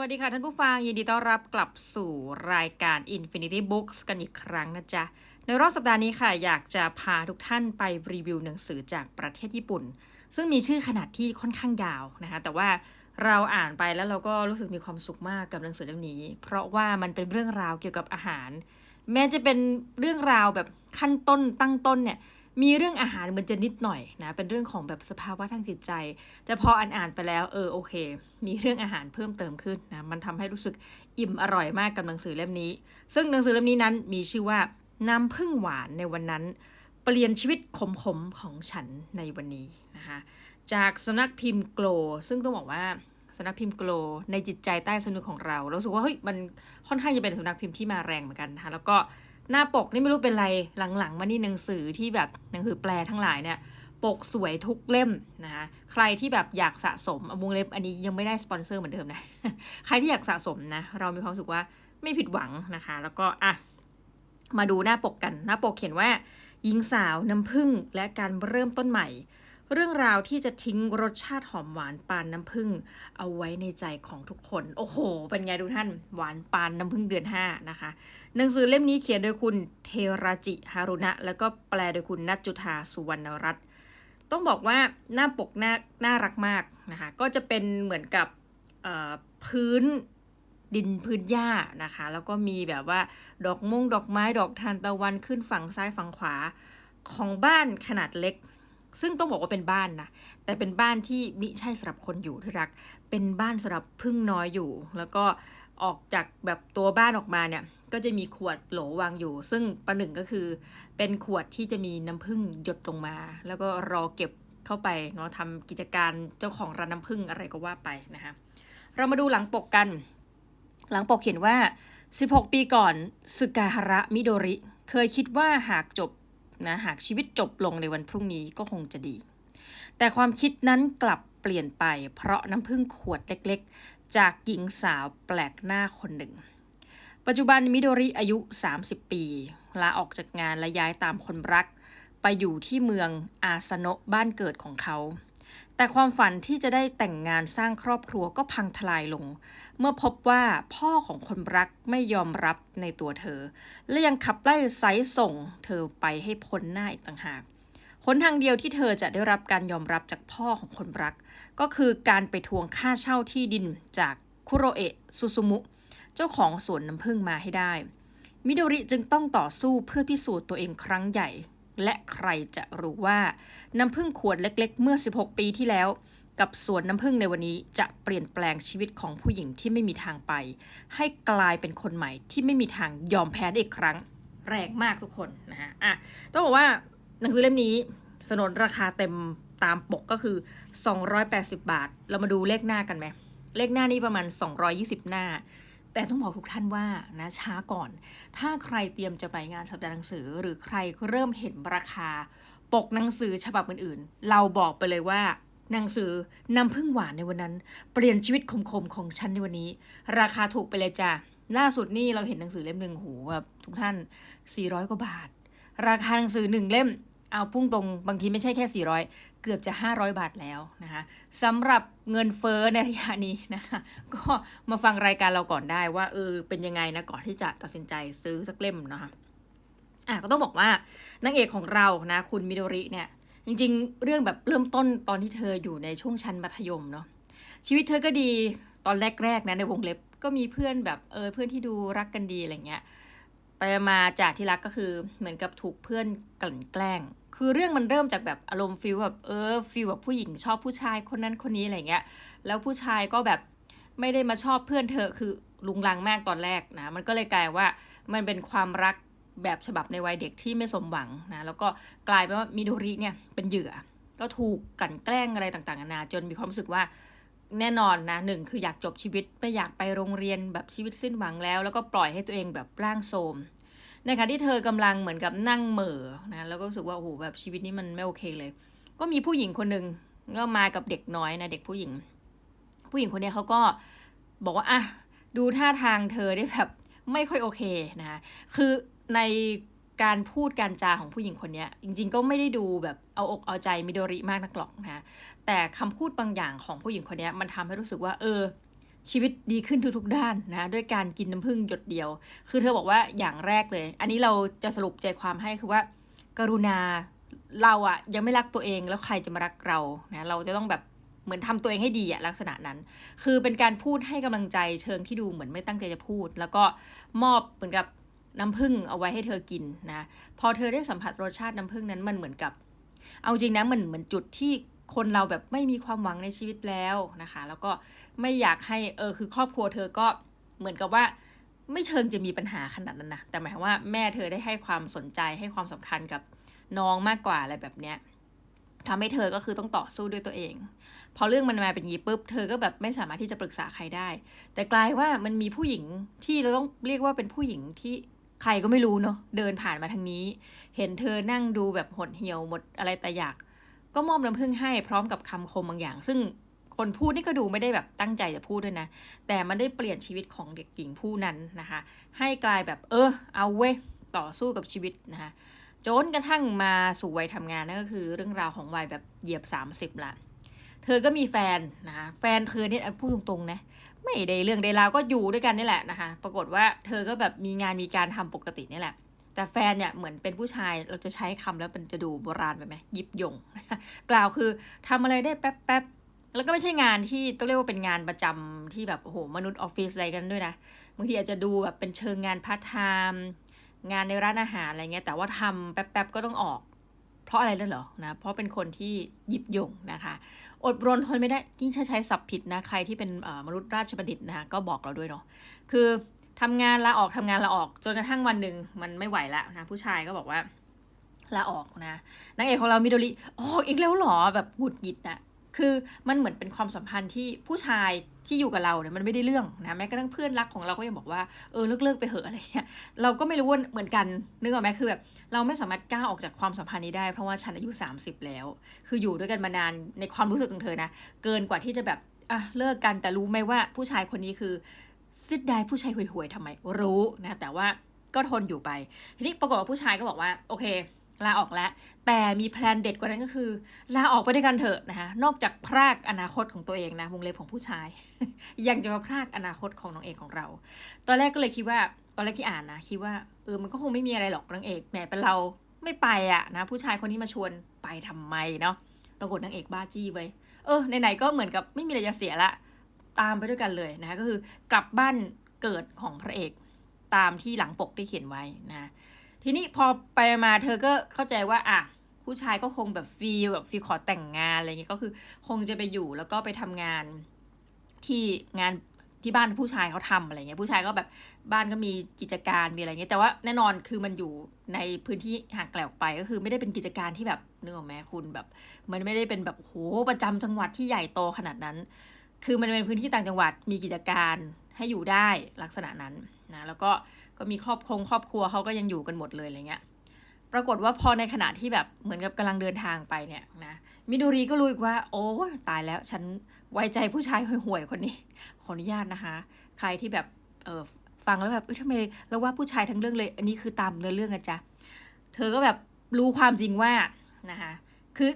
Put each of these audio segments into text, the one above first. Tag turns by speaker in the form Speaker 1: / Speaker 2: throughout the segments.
Speaker 1: วัสดีค่ะท่านผู้ฟัง ยินดีต้อนรับกลับสู่รายการ Infinity Books กันอีกครั้งนะจ๊ะ ในรอบสัปดาห์นี้ค่ะ อยากจะพาทุกท่านไปรีวิวหนังสือจากประเทศญี่ปุ่น ซึ่งมีชื่อขนาดที่ค่อนข้างยาวนะคะ แต่ว่าเราอ่านไปแล้วเราก็รู้สึกมีความสุขมากกับหนังสือเล่มนี้ เพราะว่ามันเป็นเรื่องราวเกี่ยวกับอาหาร แม้จะเป็นเรื่องราวแบบขั้นต้นตั้งต้นเนี่ย มีเรื่องอาหารมันจะนิดหน่อยนะ เป็นเรื่องของแบบสภาวะทางจิตใจ แต่พออ่านอ่านไปแล้วเออโอเค มีเรื่องอาหารเพิ่มเติมขึ้นนะ มันทำให้รู้สึกอิ่มอร่อยมากกับหนังสือเล่มนี้ ซึ่งหนังสือเล่มนี้นั้นมีชื่อว่าน้ำผึ้งหวานในวันนั้น เปลี่ยนชีวิตขมๆของฉันในวันนี้นะคะจากสนักพิมพ์โกลซึ่งต้องบอกว่าสนักพิมพ์โกลในจิตใจใต้สนึกของเราเราสึกว่าเฮ้ยมันค่อนข้างจะเป็นสนักพิมพ์ที่มาแรงเหมือนกันนะคะแล้วก็ หน้าปกนี่ไม่รู้เป็นไรหลังๆมานี่หนังสือที่แบบหนังสือแปลทั้งหลายเนี่ยปกสวยทุกเล่มนะคะใครที่แบบอยากสะสมอาวงเล็บอันนี้ยังไม่ได้สปอนเซอร์เหมือนเดิมนะใครที่อยากสะสมนะเรามีความรู้สึกว่าไม่ผิดหวังนะคะ แล้วก็อะมาดูหน้าปกกัน หน้าปกเขียนว่าหญิงสาวน้ำผึ้งและการเริ่มต้นใหม่ เรื่องราวที่จะทิ้งรสชาติหอมหวานปานน้ำผึ้งเอาไว้ในใจของทุกคน โอ้โห เป็นไงดูท่านหวานปานน้ำผึ้งเดือนห้านะคะ หนังสือเล่มนี้เขียนโดยคุณเทราจิฮารุณะแล้วก็แปลโดยคุณนัจจุธาสุวรรณรัตน์ต้องบอกว่าหน้าปกน่าน่ารักมากนะคะ ก็จะเป็นเหมือนกับพื้นดินพื้นหญ้านะคะ แล้วก็มีแบบว่าดอกมงดอกไม้ดอกทานตะวันขึ้นฝั่งซ้ายฝั่งขวาของบ้านขนาดเล็ก ซึ่งต้องบอกว่าเป็นบ้านนะ แต่เป็นบ้านที่มิใช่สำหรับคนอยู่ที่รัก เป็นบ้านสำหรับพึ่งน้อยอยู่ แล้วก็ออกจากแบบตัวบ้านออกมาเนี่ย ก็จะมีขวดโหลวางอยู่ ซึ่งประหนึ่งก็คือ เป็นขวดที่จะมีน้ำผึ้งหยดลงมา แล้วก็รอเก็บเข้าไปเนาะทำกิจการเจ้าของร้านน้ำผึ้งอะไรก็ว่าไปนะคะเรามาดูหลังปกกัน หลังปกเขียนว่า 16 ปีก่อนสึกาฮาระมิโดริ เคยคิดว่าหากจบ นะหากชีวิตจบลงในวันพรุ่งนี้ก็คงจะดี แต่ความคิดนั้นกลับเปลี่ยนไป เพราะน้ำผึ้งขวดเล็กๆ จากหญิงสาวแปลกหน้าคนหนึ่ง ปัจจุบันมิโดริอายุ 30 ปีลาออกจากงานและย้ายตามคนรัก ไปอยู่ที่เมืองอาสโนะบ้านเกิดของเขา แต่ความฝันที่จะได้แต่งงานสร้างครอบครัวก็พังทลายลง เมื่อพบว่าพ่อของคนรักไม่ยอมรับในตัวเธอ และยังขับไล่ไซส่งเธอไปให้พ้นหน้าอีกต่างหากหนทางเดียวที่เธอจะได้รับการยอมรับจากพ่อของคนรัก ก็คือการไปทวงค่าเช่าที่ดินจากคุโรเอะซุซุมุ เจ้าของสวนน้ำผึ้งมาให้ได้ มิโดริจึงต้องต่อสู้เพื่อพิสูจน์ตัวเองครั้งใหญ่ และใครจะรู้ว่าน้ำผึ้งขวดเล็ก ๆ เมื่อ 16 ปีที่แล้ว กับสวนน้ำผึ้งในวันนี้จะเปลี่ยนแปลงชีวิตของผู้หญิงที่ไม่มีทางไป ให้กลายเป็นคนใหม่ที่ไม่มีทางยอมแพ้ได้อีกครั้ง แรงมากทุกคนนะฮะอะต้องบอกว่าหนังสือเล่มนี้สนนราคาเต็มตามปกก็คือ 280 บาท เรามาดูเลขหน้ากันไหมเลขหน้านี่ประมาณ 220 หน้า แต่ต้องบอกทุกท่านว่านะช้าก่อน ถ้าใครเตรียมจะไปงานสัปดาห์หนังสือ หรือใครเริ่มเห็นราคา ปกหนังสือฉบับอื่นๆ เราบอกไปเลยว่าหนังสือน้ำผึ้งหวานในวันนั้น เปลี่ยนชีวิตคมๆของฉันในวันนี้ ราคาถูกไปเลยจ้ะล่าสุดนี่เราเห็นหนังสือเล่มหนึ่งโหแบบทุกท่าน 400 กว่าบาท ราคาหนังสือหนึ่งเล่ม เอาพุ่งตรงบางทีไม่ใช่แค่ 400 เกือบจะ 500 บาทแล้วนะคะสำหรับเงินเฟ้อในระยะนี้นะคะก็มาฟังรายการเราก่อนได้ว่าเออเป็นยังไงนะก่อนที่จะตัดสินใจซื้อสักเล่มนะคะอะก็ต้องบอกว่านางเอกของเรานะคุณมิโดริเนี่ยจริงๆ เรื่องแบบเริ่มต้นตอนที่เธออยู่ในช่วงชั้นมัธยมเนาะชีวิตเธอก็ดีตอนแรกๆนะในวงเล็บก็มีเพื่อนแบบเออเพื่อนที่ดูรักกันดีอะไรเงี้ยไปมาจากที่รักก็คือเหมือนกับถูกเพื่อนกลั่นแกล้ง คือเรื่องมันเริ่มจากแบบอารมณ์ฟิลแบบเออฟิลแบบผู้หญิงชอบผู้ชายคนนั้นคนนี้อะไรเงี้ย แล้วผู้ชายก็แบบไม่ได้มาชอบเพื่อนเธอคือลุงลังมากตอนแรกนะ มันก็เลยกลายว่ามันเป็นความรักแบบฉบับในวัยเด็กที่ไม่สมหวังนะแล้วก็กลายเป็นว่ามิโดริเนี่ยเป็นเหยื่อ ก็ถูกกลั่นแกล้งอะไรต่างๆนานาจนมีความรู้สึกว่าแน่นอนนะหนึ่งคืออยากจบชีวิตไม่อยากไปโรงเรียนแบบชีวิตสิ้นหวังแล้ว แล้วก็ปล่อยให้ตัวเองแบบร่างโทรม นขณะที่เธอกำลังเหมือนกับนั่งเหม่อนะแล้วก็รู้สึกว่าโอ้โหแบบชีวิตนี้มันไม่โอเคเลย ก็มีผู้หญิงคนหนึ่งก็มากับเด็กน้อยนะเด็กผู้หญิง ผู้หญิงคนนี้เขาก็บอกว่าอะดูท่าทางเธอได้แบบไม่ค่อยโอเคนะคะคือในการพูดการจาของผู้หญิงคนนี้จริงๆก็ไม่ได้ดูแบบเอาอกเอาใจมิโดริมากนักหรอกนะคะแต่คำพูดบางอย่างของผู้หญิงคนนี้มันทำให้รู้สึกว่าเออ ชีวิตดีขึ้นทุกๆ ด้านนะด้วยการกินน้ำผึ้งหยดเดียว คือเธอบอกว่าอย่างแรกเลย อันนี้เราจะสรุปใจความให้คือว่า กรุณาเราอะยังไม่รักตัวเองแล้วใครจะมารักเรานะเราจะต้องแบบเหมือนทำตัวเองให้ดีอะลักษณะนั้น คือเป็นการพูดให้กำลังใจเชิงที่ดูเหมือนไม่ตั้งใจจะพูด แล้วก็มอบเหมือนกับน้ำผึ้งเอาไว้ให้เธอกินนะพอเธอได้สัมผัสรสชาติน้ำผึ้งนั้นมันเหมือนกับ เอาจริงนะมันเหมือนจุดที่ คนเราแบบไม่มีความหวังในชีวิตแล้วนะคะ แล้วก็ไม่อยากให้เออคือครอบครัวเธอก็เหมือนกับว่าไม่เชิงจะมีปัญหาขนาดนั้นนะแต่หมายว่าแม่เธอได้ให้ความสนใจให้ความสำคัญกับน้องมากกว่าอะไรแบบเนี้ยทำให้เธอก็คือต้องต่อสู้ด้วยตัวเอง พอเรื่องมันมาเป็นอย่างนี้ปุ๊บ เธอก็แบบไม่สามารถที่จะปรึกษาใครได้ แต่กลายว่ามันมีผู้หญิงที่เราต้องเรียกว่าเป็นผู้หญิงที่ใครก็ไม่รู้เนาะเดินผ่านมาทางนี้ เห็นเธอนั่งดูแบบหดเหี่ยวหมดอะไรแต่อยาก ก็มอบน้ำผึ้งให้พร้อมกับคำคมบางอย่าง ซึ่งคนพูดนี่ก็ดูไม่ได้แบบตั้งใจจะพูดด้วยนะ แต่มันได้เปลี่ยนชีวิตของเด็กหญิงผู้นั้นนะคะ ให้กลายแบบเออ เอาเว้ยต่อสู้กับชีวิตนะคะจนกระทั่งมาสู่วัยทำงานนั่นก็คือเรื่องราวของวัยแบบเหยียบ 30ละเธอก็มีแฟนนะคะแฟนเธอเนี่ยพูดตรงๆนะไม่ได้เรื่องใดราวก็อยู่ด้วยกันนี่แหละนะคะ ปรากฏว่าเธอก็แบบมีงานมีการทำปกตินี่แหละ แต่แฟนเนี่ยเหมือนเป็นผู้ชายเราจะใช้คำแล้วมันจะดูโบราณไปไหมยิบยง กล่าวคือทำอะไรได้แป๊บๆแล้วก็ไม่ใช่งานที่ต้องเรียกว่าเป็นงานประจำที่แบบโอ้โหมนุษย์ออฟฟิศอะไรกันด้วยนะบางทีอาจจะดูแบบเป็นเชิงงานพาร์ทไทม์งานในร้านอาหารอะไรเงี้ยแต่ว่าทำแป๊บๆก็ต้องออก เพราะอะไรนั่นเหรอนะเพราะเป็นคนที่หยิบยงนะคะ อดรนทนไม่ได้นี่ใช้ศัพท์ผิดนะใครที่เป็นมนุษย์ราชบัณฑิตนะคะก็บอกเราด้วยเนาะคือ ทำงานลาออกทำงานลาออกจนกระทั่งวันหนึ่งมันไม่ไหวแล้วนะผู้ชายก็บอกว่าลาออกนะนางเอกของเรามิโดริออกอีกแล้วหรอแบบหงุดหงิดอะคือมันเหมือนเป็นความสัมพันธ์ที่ผู้ชายที่อยู่กับเราเนี่ยมันไม่ได้เรื่องนะแม้กระทั่งเพื่อนรักของเราก็ยังบอกว่าเออเลิกเลิกไปเหอะอะไรเงี้ยเราก็ไม่รู้ว่าเหมือนกันนึกออกไหมคือแบบเราไม่สามารถก้าวออกจากความสัมพันธ์นี้ได้ เพราะว่าฉันอายุ 30 แล้ว คืออยู่ด้วยกันมานานในความรู้สึกของเธอนะเกินกว่าที่จะแบบอะเลิกกันแต่รู้ไหมว่าผู้ชายคนนี้คือ ซิดได้ผู้ชายห่วยๆทำไมรู้นะแต่ว่าก็ทนอยู่ไปทีนี้ปรากฏว่าผู้ชายก็บอกว่าโอเคลาออกแล้ว แต่มีแพลนเด็ดกว่านั้นก็คือ ลาออกไปด้วยกันเถอะนะคะนอกจากพรากอนาคตของตัวเองนะวงเล็บของผู้ชาย ยังจะมาพรากอนาคตของน้องเอกของเรา ตอนแรกก็เลยคิดว่าตอนแรกที่อ่านนะคิดว่าเออมันก็คงไม่มีอะไรหรอกนางเอกแหมเป็นเราไม่ไปอะนะผู้ชายคนนี้มาชวนไปทำไมเนาะปรากฏนางเอกบ้าจี้ไว้เออไหนๆก็เหมือนกับไม่มีอะไรจะเสียละ ตามไปด้วยกันเลยนะคะก็คือกลับบ้านเกิดของพระเอกตามที่หลังปกได้เขียนไว้นะทีนี้พอไปมาเธอก็เข้าใจว่าอะผู้ชายก็คงแบบฟีลแบบฟีลขอแต่งงานอะไรเงี้ยก็คือคงจะไปอยู่แล้วก็ไปทำงานที่งานที่บ้านผู้ชายเขาทำอะไรเงี้ยผู้ชายก็แบบบ้านก็มีกิจการมีอะไรเงี้ยแต่ว่าแน่นอนคือมันอยู่ในพื้นที่ห่างไกลออกไปก็คือไม่ได้เป็นกิจการที่แบบนึกออกไหมคุณแบบ มันไม่ได้เป็นแบบโหประจำจังหวัดที่ใหญ่โตขนาดนั้น คือมันเป็นพื้นที่ต่างจังหวัดมีกิจการให้อยู่ได้ลักษณะนั้นนะแล้วก็ก็มีครอบครัวครอบครัวเขาก็ยังอยู่กันหมดเลยอะไรเงี้ยปรากฏว่าพอในขณะที่แบบเหมือนกับกำลังเดินทางไปเนี่ยนะมิดูรีก็รู้อีกว่า โอ้ตายแล้วฉันไว้ใจผู้ชายห่วยๆคนนี้ ขออนุญาตนะคะ ใครที่แบบเออฟังแล้วแบบเอ้ยทำไมเราว่าผู้ชายทั้งเรื่องเลย อันนี้คือตามเนื้อเรื่องนะจ๊ะเธอก็แบบรู้ความจริงว่านะคะคือ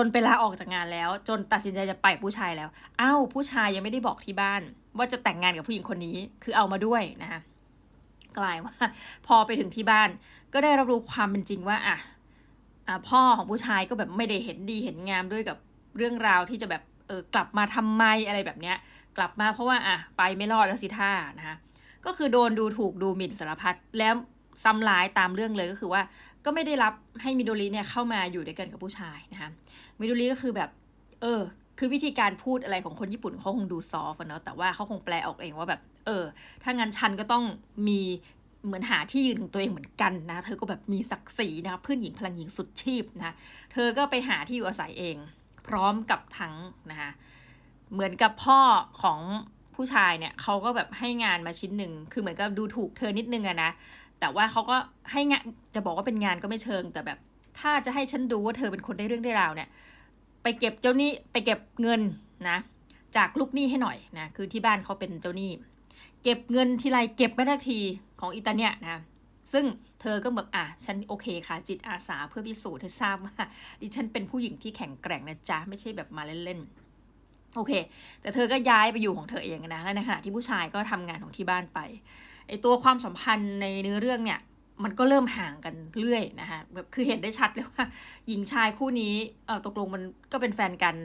Speaker 1: จนไปลาออกจากงานแล้ว จนตัดสินใจจะไปผู้ชายแล้วอ้าวผู้ชายยังไม่ได้บอกที่บ้าน ว่าจะแต่งงานกับผู้หญิงคนนี้คือเอามาด้วยนะคะกลายว่า พอไปถึงที่บ้าน ก็ได้รับรู้ความเป็นจริงว่าอะพ่อของผู้ชายก็แบบไม่ได้เห็นดีเห็นงามด้วยกับเรื่องราวที่จะแบบเออกลับมาทำไมอะไรแบบเนี้ย กลับมาเพราะว่าอะไปไม่รอดแล้วสิท่านะคะก็คือโดนดูถูกดูหมิ่นสารพัดแล้วซ้ำร้ายตามเรื่องเลยก็คือว่า ก็ไม่ได้รับให้มิโดริเนี่ยเข้ามาอยู่ด้วยกันกับผู้ชายนะคะมิโดริก็คือแบบ เออ คือวิธีการพูดอะไรของคนญี่ปุ่นเขาคงดูซอฟเนาะแต่ว่าเขาคงแปลออกเองว่าแบบ เออ ถ้างั้นฉันก็ต้องมีเหมือนหาที่ยืนของตัวเองเหมือนกันนะ เธอก็แบบมีศักดิ์ศรีนะเพื่อนหญิงพลังหญิงสุดชีพนะเธอก็ไปหาที่อยู่อาศัยเอง พร้อมกับทั้งนะคะเหมือนกับพ่อของผู้ชายเนี่ยเขาก็แบบให้งานมาชิ้นหนึ่ง คือเหมือนกับดูถูกเธอนิดนึงอะนะ แต่ว่าเขาก็ให้งานจะบอกว่าเป็นงานก็ไม่เชิง แต่แบบ ถ้าจะให้ฉันดูว่าเธอเป็นคนได้เรื่องได้ราวเนี่ย ไปเก็บเจ้าหนี้ไปเก็บเงินนะ จากลูกหนี้ให้หน่อยนะคือที่บ้านเขาเป็นเจ้าหนี้ เก็บเงินทีไรเก็บไม่ได้ทีของอิตาเนียนะซึ่งเธอก็แบบอะฉันโอเคค่ะ จิตอาสาเพื่อพิสูจน์ให้ทราบว่าดิฉันเป็นผู้หญิงที่แข็งแกร่งนะจ๊ะ ไม่ใช่แบบมาเล่นๆโอเค แต่เธอก็ย้ายไปอยู่ของเธอเองนะและในขณะที่ผู้ชายก็ทำงานของที่บ้านไป ไอตัวความสัมพันธ์ในเนื้อเรื่องเนี่ยมันก็เริ่มห่างกันเรื่อยนะคะแบบคือเห็นได้ชัดเลยว่า หญิงชายคู่นี้เออตกลงมันก็เป็นแฟนกัน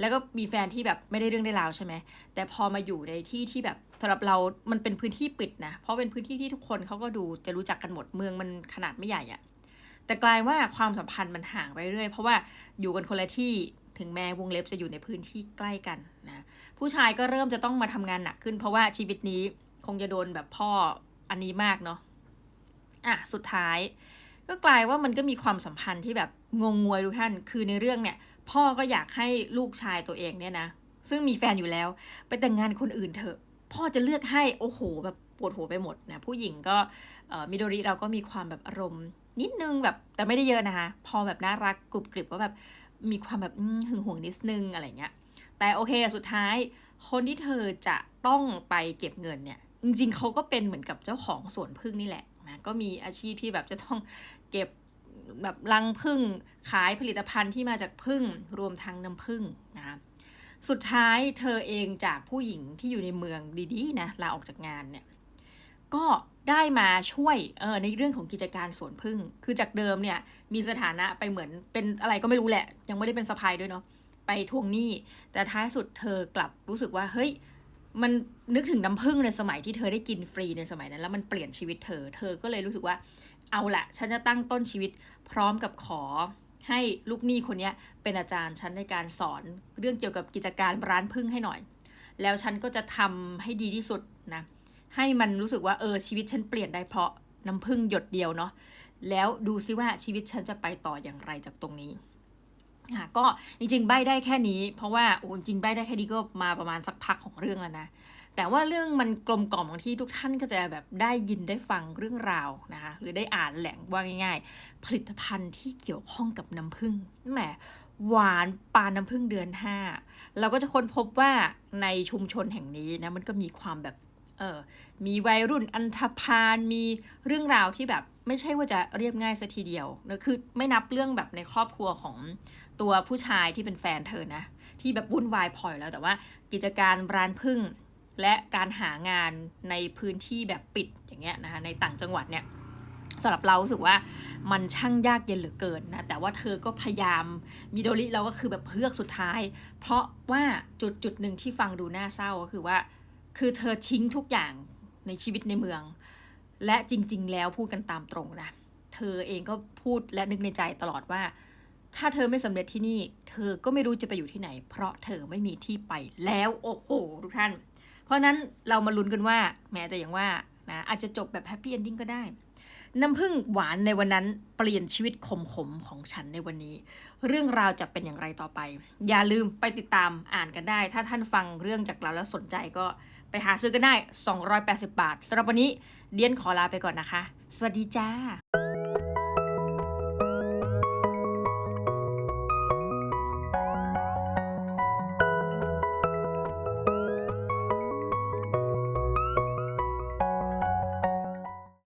Speaker 1: แล้วก็มีแฟนที่แบบไม่ได้เรื่องได้ราวใช่ไหมแต่พอมาอยู่ในที่ที่แบบสำหรับเรามันเป็นพื้นที่ปิดนะ เพราะเป็นพื้นที่ที่ทุกคนเขาก็ดูจะรู้จักกันหมดเมืองมันขนาดไม่ใหญ่อะแต่กลายว่าความสัมพันธ์มันห่างไปเรื่อย เพราะว่าอยู่กันคนละที่ถึงแม้วงเล็บจะอยู่ในพื้นที่ใกล้กันนะผู้ชายก็เริ่มจะต้องมาทำงานหนักขึ้น เพราะว่าชีวิตนี้ คงจะโดนแบบพ่ออันนี้มากเนาะอะสุดท้าย ก็กลายว่ามันก็มีความสัมพันธ์ที่แบบงงงวยทุกท่าน คือในเรื่องเนี่ย พ่อก็อยากให้ลูกชายตัวเองเนี่ยนะซึ่งมีแฟนอยู่แล้ว ไปแต่งงานคนอื่นเถอะ พ่อจะเลือกให้โอ้โหแบบปวดหัวไปหมดนะผู้หญิงก็มิโดริเราก็มีความแบบอารมณ์ นิดนึงแบบแต่ไม่ได้เยอะนะคะ พอแบบน่ารักกรุบกริบว่าแบบมีความแบบหึงหวงนิดนึงอะไรเงี้ยแต่โอเคสุดท้ายคนที่เธอจะต้องไปเก็บเงินเนี่ย จริงๆเขาก็เป็นเหมือนกับเจ้าของสวนพึ่งนี่แหละนะก็มีอาชีพที่แบบจะต้องเก็บแบบรังพึ่งขายผลิตภัณฑ์ที่มาจากพึ่งรวมทั้งน้ำพึ่งนะสุดท้ายเธอเองจากผู้หญิงที่อยู่ในเมืองดีๆนะลาออกจากงานเนี่ยก็ได้มาช่วยเออในเรื่องของกิจการสวนพึ่ง คือจากเดิมเนี่ยมีสถานะไปเหมือนเป็นอะไรก็ไม่รู้แหละ ยังไม่ได้เป็นสะพายด้วยเนาะไปทวงหนี้ แต่ท้ายสุดเธอกลับรู้สึกว่าเฮ้ย มันนึกถึงน้ำผึ้งในสมัยที่เธอได้กินฟรีในสมัยนั้น แล้วมันเปลี่ยนชีวิตเธอ เธอก็เลยรู้สึกว่า เอาละฉันจะตั้งต้นชีวิตพร้อมกับขอให้ลูกหนี้คนนี้เป็นอาจารย์ฉันในการสอนเรื่องเกี่ยวกับกิจการร้านพึ่งให้หน่อย แล้วฉันก็จะทำให้ดีที่สุดนะ ให้มันรู้สึกว่าเออชีวิตฉันเปลี่ยนได้เพราะน้ำพึ่งหยดเดียวเนาะ แล้วดูซิว่าชีวิตฉันจะไปต่ออย่างไรจากตรงนี้ ค่ะก็จริงๆใบได้แค่นี้ เพราะว่าโอ้จริงใบได้แค่นี้ก็มาประมาณสักพักของเรื่องแล้วนะแต่ว่าเรื่องมันกลมกล่อมบางที่ทุกท่านก็จะแบบได้ยินได้ฟังเรื่องราวนะคะหรือได้อ่านแหล่งว่าง่าย ๆ ผลิตภัณฑ์ที่เกี่ยวข้องกับน้ำผึ้งแหมหวานปานน้ำผึ้งเดือนห้าเราก็จะค้นพบว่าในชุมชนแห่งนี้นะมันก็มีความแบบเออมีวัยรุ่นอันธพาลมีเรื่องราวที่แบบ ไม่ใช่ว่าจะเรียบง่ายสัทีเดียวนะคือไม่นับเรื่องแบบในครอบครัวของตัวผู้ชายที่เป็นแฟนเธอนะ ที่แบบวุ่นวายพอยแล้วแต่ว่ากิจการร้านพึ่งและการหางานในพื้นที่แบบปิดอย่างเงี้ยนะคะในต่างจังหวัดเนี่ยสำหรับเราสึกว่ามันช่างยากเย็นเหลือเกินนะแต่ว่าเธอก็พยายามมิโดริเราก็คือแบบเพือกสุดท้าย เพราะว่าจุดจุดหนึ่งที่ฟังดูน่าเศร้าก็คือว่า คือเธอทิ้งทุกอย่างในชีวิตในเมือง และจริง ๆ แล้วพูดกันตามตรงนะ เธอเองก็พูดและนึกในใจตลอดว่า ถ้าเธอไม่สำเร็จที่นี่ เธอก็ไม่รู้จะไปอยู่ที่ไหน เพราะเธอไม่มีที่ไปแล้วโอ้โหทุกท่าน เพราะนั้นเรามาลุ้นกันว่า แม้แต่อย่างว่านะอาจจะจบแบบแฮปปี้เอนดิ้งก็ได้น้ำผึ้งหวานในวันนั้นเปลี่ยนชีวิตขมๆของฉันในวันนี้ เรื่องราวจะเป็นอย่างไรต่อไป อย่าลืมไปติดตามอ่านกันได้ ถ้าท่านฟังเรื่องจากเราแล้วสนใจก็ ไปหาซื้อกันได้ 280 บาทสำหรับวันนี้เดียนขอลาไปก่อนนะคะ สวัสดีจ้า